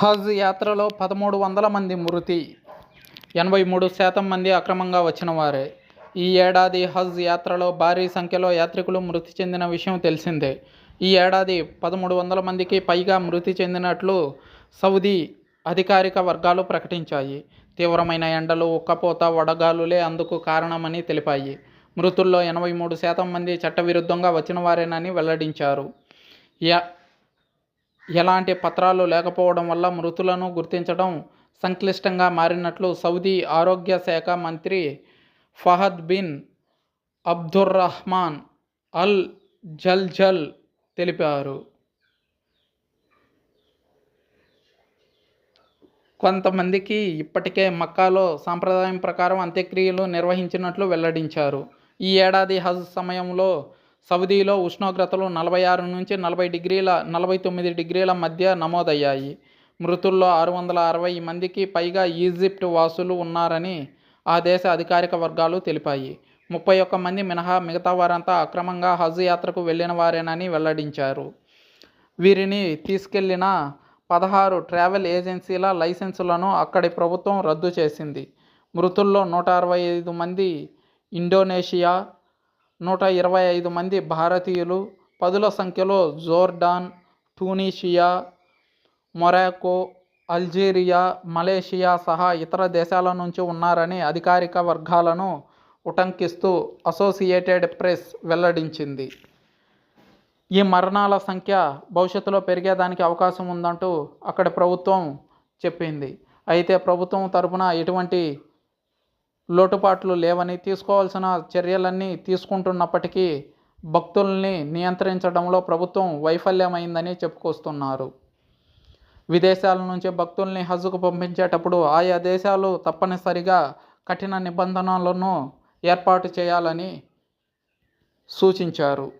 హజ్ యాత్రలో పదమూడు వందల మంది మృతి ఎనభై మూడు శాతం మంది అక్రమంగా వచ్చిన వారే. ఈ ఏడాది హజ్ యాత్రలో భారీ సంఖ్యలో యాత్రికులు మృతి చెందిన విషయం తెలిసిందే. ఈ ఏడాది పదమూడు వందల మందికి పైగా మృతి చెందినట్లు సౌదీ అధికారిక వర్గాలు ప్రకటించాయి. తీవ్రమైన ఎండలు ఉక్కపోత వడగాలులే అందుకు కారణమని తెలిపాయి. మృతుల్లో ఎనభై మూడు శాతం మంది చట్టవిరుద్ధంగా వచ్చిన వారేనని వెల్లడించారు. యా ఎలాంటి పత్రాలు లేకపోవడం వల్ల మృతులను గుర్తించడం సంక్లిష్టంగా మారినట్లు సౌదీ ఆరోగ్య శాఖ మంత్రి Fahad bin Abdurrahman Al Jalajel తెలిపారు. కొంతమందికి ఇప్పటికే మక్కాలో సాంప్రదాయం ప్రకారం అంత్యక్రియలు నిర్వహించినట్లు వెల్లడించారు. ఈ ఏడాది హజ్ సమయంలో సౌదీలో ఉష్ణోగ్రతలు నలభై ఆరు నుంచి నలభై డిగ్రీల నలభై తొమ్మిది డిగ్రీల మధ్య నమోదయ్యాయి. మృతుల్లో ఆరు వందల అరవై మందికి పైగా ఈజిప్ట్ వాసులు ఉన్నారని ఆ దేశ అధికారిక వర్గాలు తెలిపాయి. ముప్పై ఒక్క మంది మినహా మిగతా వారంతా అక్రమంగా హజ్ యాత్రకు వెళ్ళిన వారేనని వెల్లడించారు. వీరిని తీసుకెళ్ళిన పదహారు ట్రావెల్ ఏజెన్సీల లైసెన్సులను అక్కడి ప్రభుత్వం రద్దు చేసింది. మృతుల్లో నూట అరవై ఐదు మంది ఇండోనేషియా నూట ఇరవై ఐదు మంది భారతీయులు పదుల సంఖ్యలో Jordan Tunisia Morocco Algeria Malaysia సహా ఇతర దేశాల నుంచి ఉన్నారని అధికారిక వర్గాలను ఉటంకిస్తూ అసోసియేటెడ్ ప్రెస్ వెల్లడించింది. ఈ మరణాల సంఖ్య భవిష్యత్తులో పెరిగేదానికి అవకాశం ఉందంటూ అక్కడ ప్రభుత్వం చెప్పింది. అయితే ప్రభుత్వం తరపున ఎటువంటి లోటుపాట్లు లేవని తీసుకోవాల్సిన చర్యలన్నీ తీసుకుంటున్నప్పటికీ భక్తుల్ని నియంత్రించడంలో ప్రభుత్వం వైఫల్యమైందని చెప్పుకొస్తున్నారు. విదేశాల నుంచి భక్తుల్ని హజ్జుకు పంపించేటప్పుడు ఆయా దేశాలు తప్పనిసరిగా కఠిన నిబంధనలను ఏర్పాటు చేయాలని సూచించారు.